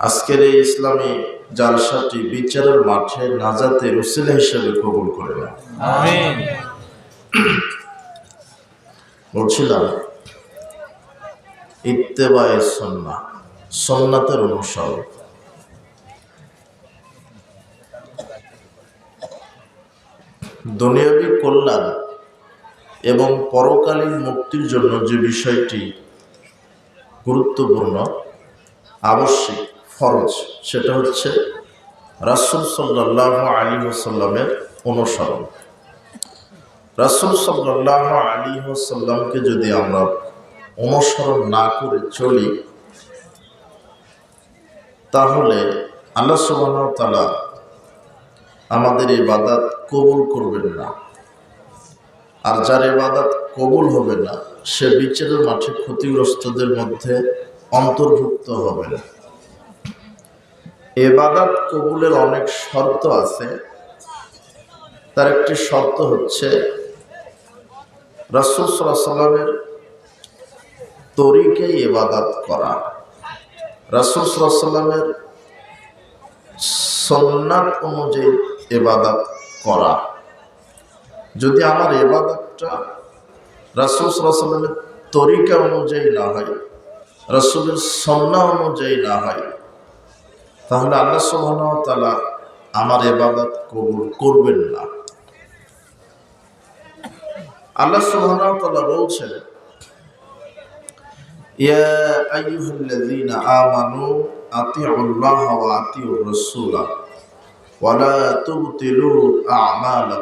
আজকের এই ইসলামী জালসাটি বিচারের মাঠে নাজাতের উসিলা হিসেবে কবুল করে না বলছিলাম ইত্তেবায় সন্না সন্ন্যাতের অনুসরণ। দুনিয়াবী কল্যাণ এবং পরকালীন মুক্তির জন্য যে বিষয়টি গুরুত্বপূর্ণ আবশ্যিক ফরজ সেটা হচ্ছে রাসুল সাল্লাহ আলী ওসাল্লামের অনুসরণ। রাসুল সাল্লাহ আলী ওসাল্লামকে যদি আমরা অনুসরণ না করে চলি, তাহলে আল্লাহ সুবাহ তালা আমাদের ইবাদাত কবুল করবেন না। আর যার ইবাদাত কবুল হবে না, সে বিচারের মাঠে ক্ষতিগ্রস্তদের মধ্যে অন্তর্ভুক্ত হবে না। এবাদাত কবুলের অনেক শর্ত আছে। তার একটি শর্ত হচ্ছে, রাসুল সাল্লামের তরিকে ইবাদাত করা। রাসুল সাল্লামের সন্ন্যাত অনুযায়ী এবাদাত করা। যদি আমার এবাদতটা রাসুল সাল্লামের তরিকা অনুযায়ী না হয়, রাসুলের সন্না অনুযায়ী না হয় তাহলে আল্লাহ সুবহান তালা আমার এবাদত কবুল করবেন না। আল্লাহ সুবহান তালা বলছেন, ইয়া আমানু লা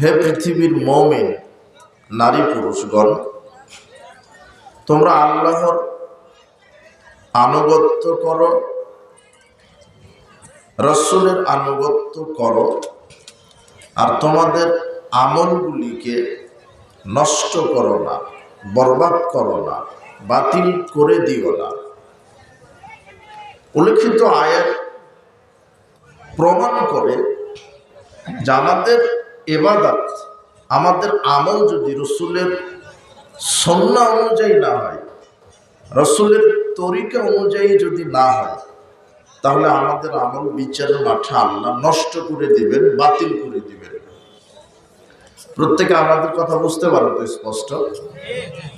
হে পৃথিবীর মুমিন, নারী পুরুষগণ, তোমরা আল্লাহর আনুগত্য করো। রসুলের আনুগত্য করো। আর তোমাদের আমলগুলিকে নষ্ট করো না, বরবাদ করো না, বাতিল করে দিও না। উল্লেখিত আয়াত প্রমাণ করে যে আমাদের এবাদাত আমাদের আমল যদি রসুলের সন্না অনুযায়ী না হয়, রসুলের তরিকা অনুযায়ী যদি না হয়, তাহলে আমাদের আমল বিচারের মাঠে আল্লাহ নষ্ট করে দিবেন, বাতিল করে দিবেন। প্রত্যেকে আমাদের কথা বুঝতে পারো তো স্পষ্ট?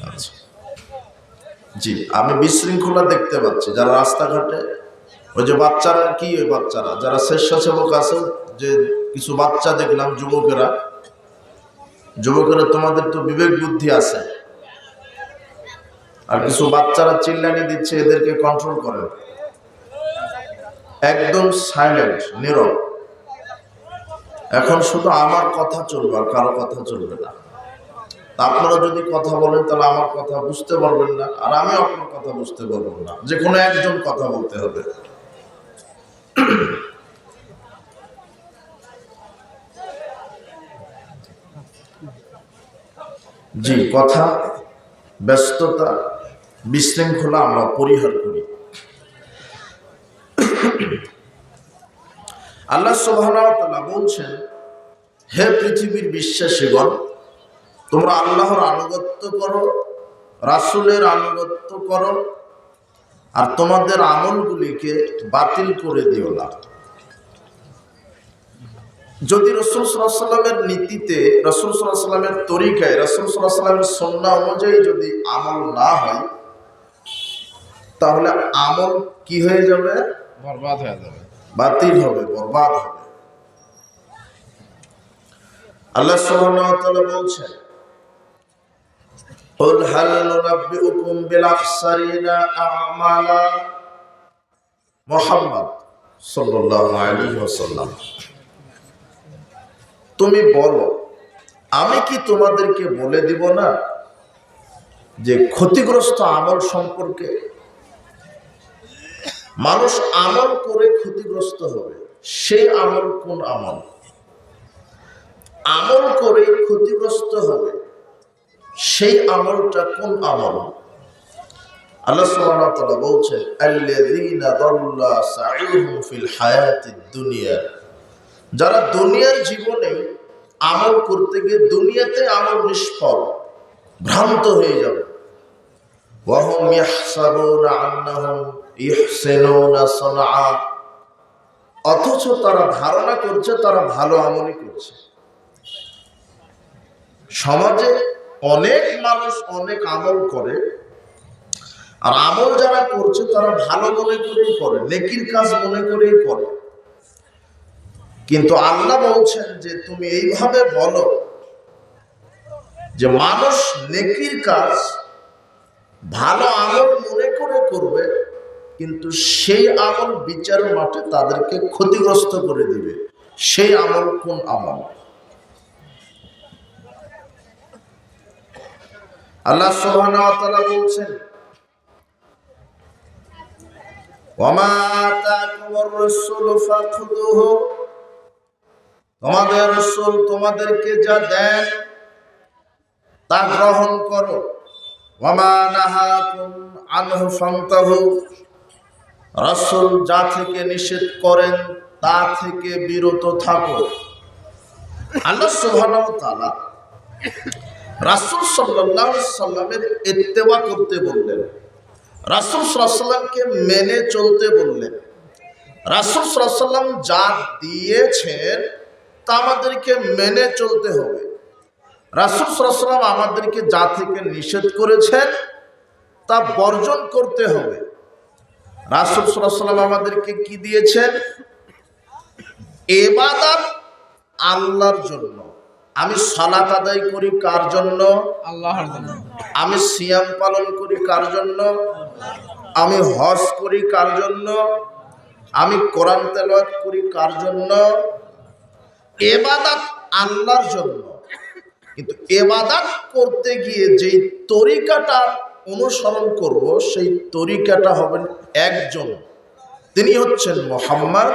আচ্ছা। জি, আমি বিশৃঙ্খলা দেখতে পাচ্ছি। যারা রাস্তাঘাটে, ওই যে বাচ্চারা, কি ওই বাচ্চারা? যারা স্বেচ্ছাসেবক আছে, যে কিছু বাচ্চা দেখলাম, যুবকেরা। যুবকেরা, তোমাদের তো বিবেক বুদ্ধি আছে। আর কিছু বাচ্চারা চিল্লানি দিচ্ছে, এদেরকে কন্ট্রোল করেন। একদম সাইলেন্ট নীরব। এখন শুধু আমার কথা চলবে আর কারও কথা চলবে না। আপনারা যদি কথা বলেন, তাহলে আমার কথা বুঝতে পারবেন না, আর আমি আপনার কথা বুঝতে পারব না। যে কোনো একজন কথা বলতে হবে। জি, কথা, ব্যস্ততা বিশৃঙ্খলা আমরা পরিহার করি। আল্লাহ সুবহানাহু বলছেন, হে পৃথিবীর বিশ্বাসীগণ, তোমরা আল্লাহর আনুগত্য করো, রাসূলের আনুগত্য করো, আর তোমাদের আমলগুলিকে বাতিল করে দিও না। যদি রসুল সাল্লামের নীতিতে, রসুল সাল্লামের তরিকায়, রসুল সাল্লামের সন্না অনুযায়ী যদি আমল না হয় তাহলে আমল কি হয়ে যাবে বরবাদ হয়ে যাবে বাতিল হবে বরবাদ হবে আল্লাহ সুবহানাহু ওয়া তাআলা বলছেন قل هل ننبئكم بالأخسرين أعمالا মোহাম্মদ সাল্লাল্লাহু আলাইহি ওয়াসাল্লাম তুমি বলো আমি কি তোমাদেরকে বলে দিব না যে ক্ষতিগ্রস্ত আমল সম্পর্কে মানুষ আমল করে ক্ষতিগ্রস্ত হবে। সেই আমল কোন আমল? আমল করে ক্ষতিগ্রস্ত হবে। সেই আমলটা কোন আমল? আল্লাহ যারা দুনিয়ার জীবনে আমল করতে গিয়ে দুনিয়াতে আমল নিষ্ফল, ভ্রান্ত হয়ে যাবে। অথচ তারা ধারণা করছে, তারা ভালো আমলই করছে। সমাজে অনেক মানুষ অনেক আমল করে, আর আমল যারা করছে, তারা ভালো মনে করেই করে, নেকির কাজ মনে করেই করে। কিন্তু আল্লাহ বলছেন যে, তুমি এইভাবে বলো যে, মানুষ নেকির কাজ, ভালো আমল মনে করে করবে কিন্তু সেই আমল বিচার মাঠে তাদেরকে ক্ষতিগ্রস্ত করে দিবে। সেই আমল কোন আমল? আল্লাহ সোহানা বলছেন তোমাদের রাসূল তোমাদেরকে যা দেন, তা গ্রহণ করো। ওয়ামা নাহাকুম আনহু ফান্তাহু রাসূল যা থেকে নিষেধ করেন, তা থেকে বিরত থাকো। আল্লাহ তাআলা রাসূল আলাইহি সাল্লামের ইত্তেবা করতে বললেন। রাসূল সাল্লামকে মেনে চলতে বললেন। রাসূল সাল্লাম যা দিয়েছেন, তা আমাদেরকে মেনে চলতে হবে। রাসূল সাল্লাম আমাদেরকে যা থেকে নিষেধ করেছেন, তা বর্জন করতে হবে। রাসূল সাল্লাম আমাদেরকে কি দিয়েছেন? এবাদত আল্লাহর জন্য। আমি সালাত আদায় করি কার জন্য? আল্লাহর জন্য। আমি সিয়াম পালন করি কার জন্য? আমি হজ করি কার জন্য? আমি কোরআন তেলাওয়াত করি কার জন্য? এবাদাত আল্লাহর জন্য। কিন্তু এবাদাত করতে গিয়ে যেই তরিকাটা অনুসরণ করব, সেই তরিকাটা হবেন একজন। তিনি হচ্ছেন মোহাম্মদ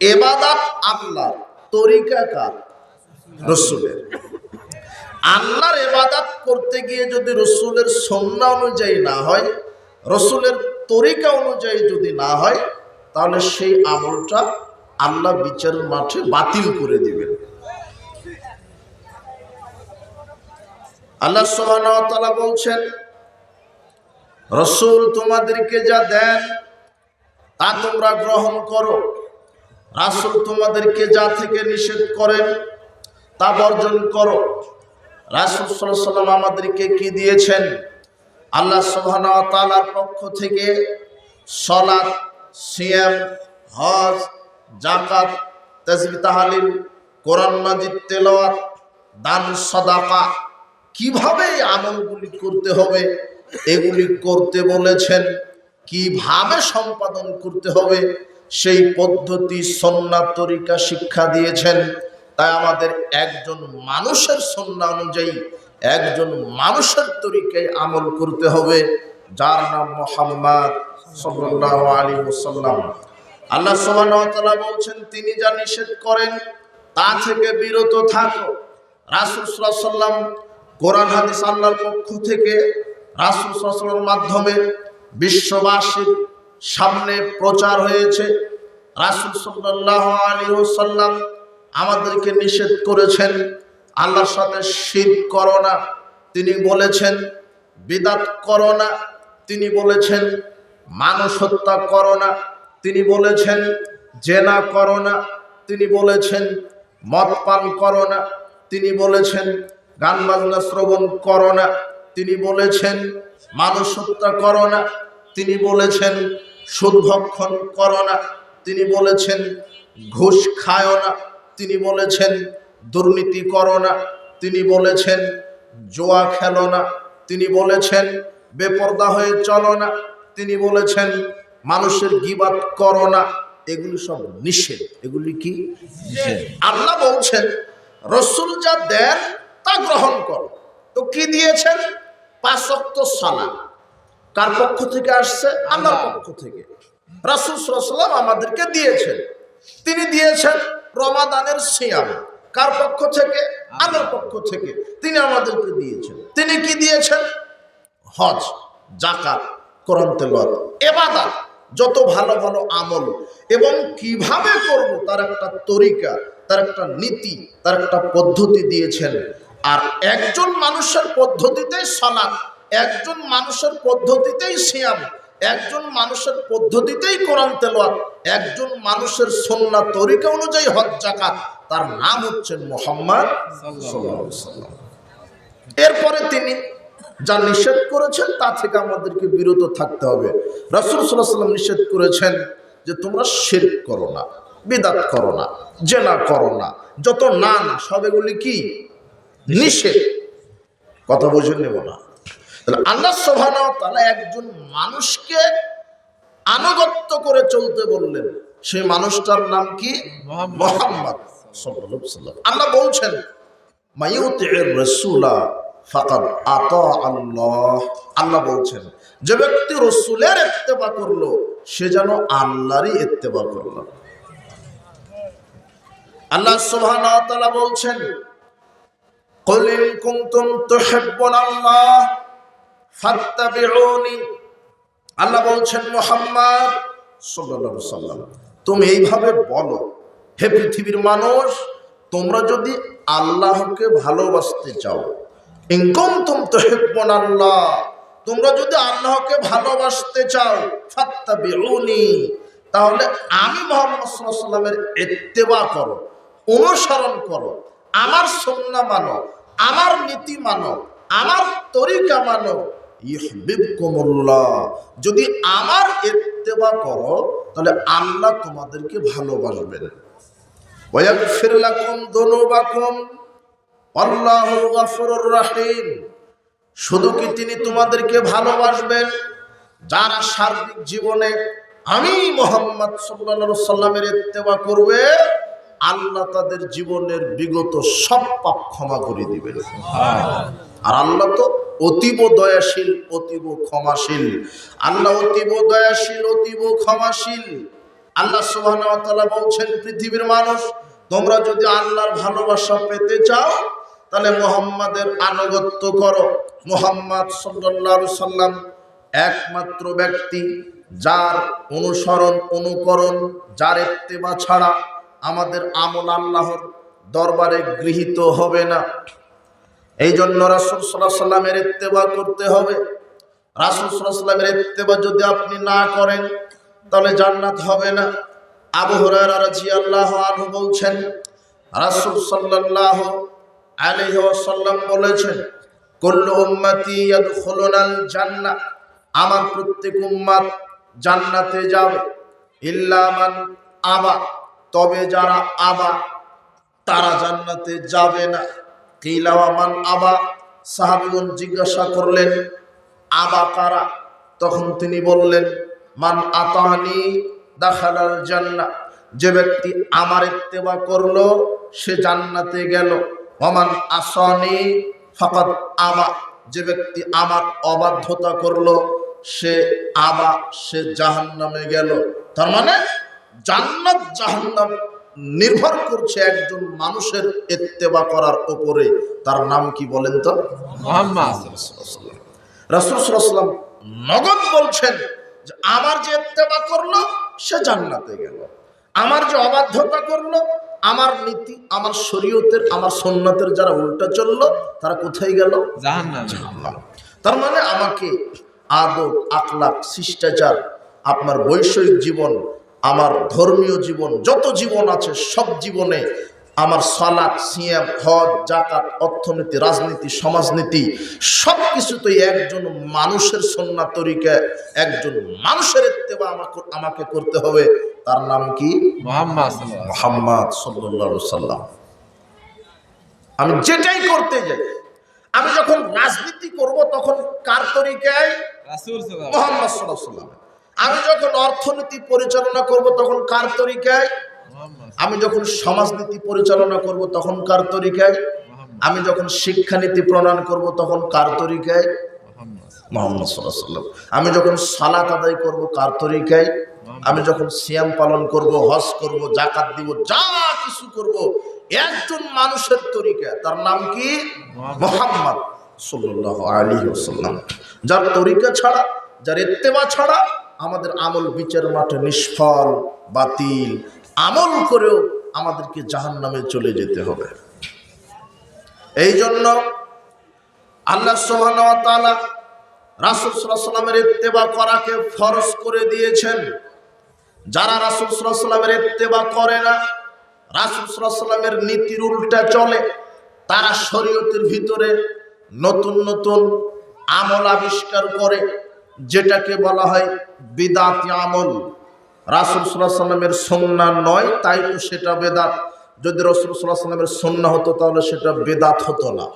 এবাদাত আল্লাহ তরিকা কার? রসুলের। আল্লাহর এবাদাত করতে গিয়ে যদি রসুলের সন্না অনুযায়ী না হয়, রসুলের তরিকা অনুযায়ী যদি না হয়, তাহলে সেই আমলটা আল্লাহ বিচারের মাঠে বাতিল করে দিবেন। আল্লাহ সুবহানাহু বলছেন, রসুল তোমাদেরকে যা দেন, তা তোমরা গ্রহণ করো। রাসূল তোমাদেরকে যা থেকে নিষেধ করেন, তা বর্জন করো। রাসূল সাল্লাম আমাদেরকে কি দিয়েছেন? আল্লাহ ওয়া পক্ষ থেকে সালাত, সিয়াম, হজ জাকাত তাসবিহ তাহলিল কোরআন মাজিদ তেলাওয়াত দান সাদাকা কীভাবে আমলগুলি করতে হবে? এগুলি করতে বলেছেন, কীভাবে সম্পাদন করতে হবে? সেই পদ্ধতি সন্না তরিকা শিক্ষা দিয়েছেন। তাই আমাদের একজন মানুষের সন্না অনুযায়ী একজন মানুষের তরিকায় আমল করতে হবে। যার নাম মোহাম্মদ ওয়াসাল্লাম। আল্লাহ ওয়া বলছেন, তিনি যা নিষেধ করেন তা থেকে বিরত থাকো। রাসূল ওয়াসাল্লাম কোরআন হাদিস আল্লাহর পক্ষ থেকে রাসূল সাল্লাল্লাহু মাধ্যমে বিশ্ববাসীর সামনে প্রচার হয়েছে। রাসূল সাল্লাল্লাহু আলাইহি ওয়াসাল্লাম আমাদেরকে নিষেধ করেছেন, আল্লাহর সাথে শিরক করো না। তিনি বলেছেন, বিদাত করো না। তিনি বলেছেন, মানুষ হত্যা করো না। তিনি বলেছেন, জেনা করো না। তিনি বলেছেন, মদ পান করো না। তিনি বলেছেন গান বাজনা শ্রবণ করো না। তিনি বলেছেন মানুষ হত্যা করো না। তিনি বলেছেন সুদ ভক্ষণ করো না। তিনি বলেছেন ঘুষ খায়ও না। তিনি বলেছেন দুর্নীতি করো না। তিনি বলেছেন জোয়া খেলো না। তিনি বলেছেন বেপর্দা হয়ে চলো না। তিনি বলেছেন মানুষের গিবাত করো না। এগুলি সব নিষেধ। এগুলি কি? আল্লাহ বলছেন রসুল যা দেন তা গ্রহণ করো। তো কি দিয়েছেন? পাঁচক্ত সালাম কার পক্ষ থেকে আসছে? আল্লাহর পক্ষ থেকে। রাসুল সাল্লাম আমাদেরকে দিয়েছেন। তিনি দিয়েছেন রমাদানের সিয়াম। কার পক্ষ থেকে? আল্লাহর পক্ষ থেকে। তিনি আমাদেরকে দিয়েছেন। তিনি কি দিয়েছেন? হজ জাকাত কোরআন তেলাওয়াত এবাদত। যত ভালো ভালো আমল এবং কীভাবে করব তার একটা তরিকা তার একটা নীতি তার একটা পদ্ধতি দিয়েছেন। আর একজন মানুষের পদ্ধতিতেই সালাত, একজন মানুষের পদ্ধতিতেই সিয়াম, একজন মানুষের পদ্ধতিতেই কোরআন তেলাওয়াত, একজন মানুষের সন্না তরিকা অনুযায়ী হজ জাকাত তার নাম হচ্ছে মোহাম্মদ এরপরে তিনি যা নিষেধ করেছেন, তা থেকে আমাদেরকে বিরত থাকতে হবে। রাসূল সাল্লাম নিষেধ করেছেন যে তোমরা শিরক করো না, বিদাত করো না, জেনা করো না। যত না না, সব এগুলি কি? নিষেধ কথা বুঝে নেব না। তাহলে আল্লাহ সোভানা তাহলে একজন মানুষকে আনুগত্য করে চলতে বললেন। সেই মানুষটার নাম কি? মোহাম্মদ। আল্লাহ বলছেন মায়ুতির রসুলা ফাকাদ আতা আল্লাহ আল্লাহ বলছেন যে ব্যক্তি রসুলের ইত্তেবা করল সে যেন আল্লাহরই ইত্তেবা করল। আল্লাহ ওয়া বলছেন قل إن كنتم تحبون الله فاتبعوني আল্লাহ বলছেন মোহাম্মদ সাল্লাল্লাহু আলাইহি সাল্লাম তুমি এইভাবে বলো হে পৃথিবীর মানুষ তোমরা যদি আল্লাহকে ভালোবাসতে চাও ইনকুম তুম তো হেব্বন আল্লাহ তোমরা যদি আল্লাহকে ভালোবাসতে চাও ফাত্তাবিউনি তাহলে আমি মোহাম্মদ সাল্লাল্লাহু আলাইহি সাল্লামের ইত্তেবা করো অনুসরণ করো আমার সুন্নাহ মানো আমার নীতি মানো, আমার তরিকা মানো। ইহবিবকুমুল্লাহ যদি আমার ইত্তেবা করো, তাহলে আল্লাহ তোমাদেরকে ভালোবাসবেন। ওয়াগফির লাকুম যুনুবাকুম আল্লাহুল গফুরুর রহিম। শুধু কি তিনি তোমাদেরকে ভালোবাসবেন? যারা সার্বিক জীবনে আমি মোহাম্মদ সাল্লাল্লাহু সাল্লামের ইত্তেবা করবে আল্লাহ তাদের জীবনের বিগত সব পাপ ক্ষমা করে দিবেন। আর আল্লাহ তো অতীব দয়াশীল, অতীব ক্ষমাশীল। আল্লাহ অতীব দয়াশীল, অতীব ক্ষমাশীল। আল্লাহ ওয়া বলছেন, পৃথিবীর মানুষ, তোমরা যদি আল্লাহর ভালোবাসা পেতে চাও, তাহলে মোহাম্মদের আনুগত্য করো। মোহাম্মদ আলাইহি সাল্লাম একমাত্র ব্যক্তি, যার অনুসরণ, অনুকরণ, যার ইত্তেবা ছাড়া আমাদের আমল আল্লাহর দরবারে গৃহীত হবে না। এই জন্য রাসুল সাল্লাহ সাল্লামের ইত্তেবা করতে হবে। রাসুল সাল্লাহ সাল্লামের ইত্তেবা যদি আপনি না করেন, তাহলে জান্নাত হবে না। আবু হুরায়রা আল্লাহ আনহু বলছেন, রাসূল সাল্লাল্লাহু আলাইহি ওয়াসাল্লাম বলেছেন, কুল্লু জান্নাহ আমার প্রত্যেক উম্মত জান্নাতে যাবে। ইল্লা মান আবা তবে যারা আবা, তারা জান্নাতে যাবে না। কিলাওয়ামান আবা? সাহাবিগণ জিজ্ঞাসা করলেন, আবা কারা? তখন তিনি বললেন, মান আতানি দাখালাল জান্নাহ যে ব্যক্তি আমার ইত্তেবা করল, সে জান্নাতে গেল। ওমান আসানি ফাকাত আমা যে ব্যক্তি আমার অবাধ্যতা করল, সে আবা, সে জাহান্নামে গেল। তার মানে জান্নাত জাহান্নাম নির্ভর করছে একজন মানুষের এত্তেবা করার উপরে। তার নাম কি বলেন তো? মোহাম্মদ। রাসূল সাল্লাল্লাহু নগদ বলছেন যে আমার যে ইত্তেবা করল সে জান্নাতে গেল। আমার যে অবাধ্যতা করল আমার নীতি আমার শরীয়তের আমার সন্ন্যতের যারা উল্টা চলল তারা কোথায় গেল? তার মানে আমাকে আদব আখলাক শিষ্টাচার আপনার বৈষয়িক জীবন আমার ধর্মীয় জীবন যত জীবন আছে সব জীবনে আমার সালাক সিয়াম হজ জাকাত অর্থনীতি রাজনীতি সমাজনীতি সব কিছুতেই একজন মানুষের সন্না তরিকা একজন মানুষের ইত্তেবা আমাকে আমাকে করতে হবে। তার নাম কি? মোহাম্মদ মোহাম্মদ সাল্লাল্লাহু সাল্লাম আমি যেটাই করতে যাই আমি যখন রাজনীতি করব তখন কার তরিকায়? মোহাম্মদ সাল্লাহ সাল্লাম আমি যখন অর্থনীতি পরিচালনা করব তখন কার তরিকায়? আমি যখন সমাজনীতি পরিচালনা করব তখন কার তরিকায়? আমি যখন শিক্ষানীতি প্রণয়ন করব তখন কার তরিকায়? আমি যখন সালাত আদায় করব কার তরিকায়? আমি যখন সিয়াম পালন করব, হজ করব জাকাত দিব, যা কিছু করব, একজন মানুষের তরিকা তার নাম কি? মোহাম্মদ সাল্লাল্লাহু আলাইহি ওয়াসাল্লাম। যার তরিকা ছাড়া, যার ইত্তেবা ছাড়া আমাদের আমল বিচার মাঠে নিষ্ফল, বাতিল। আমল করেও আমাদেরকে জাহান্নামে চলে যেতে হবে। এই জন্য আল্লাহ সোহান রাসুল ইত্তেবা করাকে ফরজ করে দিয়েছেন। যারা রাসুল সাল্লামের ইত্তেবা করে না, রাসুল সাল্লামের নীতির উল্টা চলে, তারা শরীয়তের ভিতরে নতুন নতুন আমল আবিষ্কার করে যেটাকে বলা হয় বেদাত আমল। রাসুল সাল্লাহ সাল্লামের সন্না নয়, তাই তো সেটা বেদাত। যদি রসুল সাল্লাহ সাল্লামের সন্না হতো, তাহলে সেটা বেদাত হতো না।